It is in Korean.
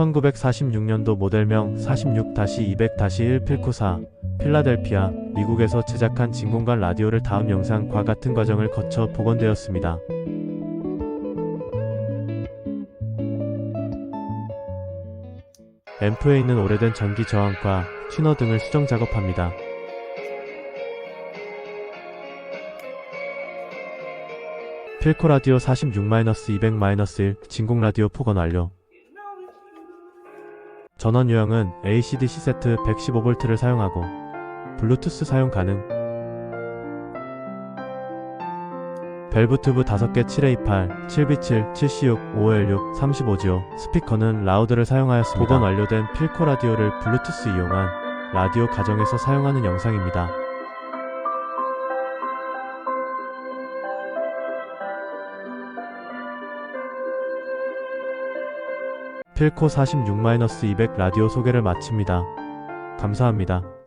1946년도 모델명 46-200-1 필코4 필라델피아, 미국에서 제작한 진공관 라디오를 다음 영상과 같은 과정을 거쳐 복원되었습니다. 앰프에 있는 오래된 전기 저항과 튜너 등을 수정 작업합니다. 필코 라디오 46-200-1 진공 라디오 복원 완료. 전원 유형은 ACDC 세트 115V를 사용하고 블루투스 사용 가능. 밸브 튜브 5개 7A8, 7B7, 7C6, 5L6, 35Go 스피커는 라우드를 사용하였습니다. 복원 완료된 필코 라디오를 블루투스 이용한 라디오 가정에서 사용하는 영상입니다. 필코 46-200 라디오 소개를 마칩니다. 감사합니다.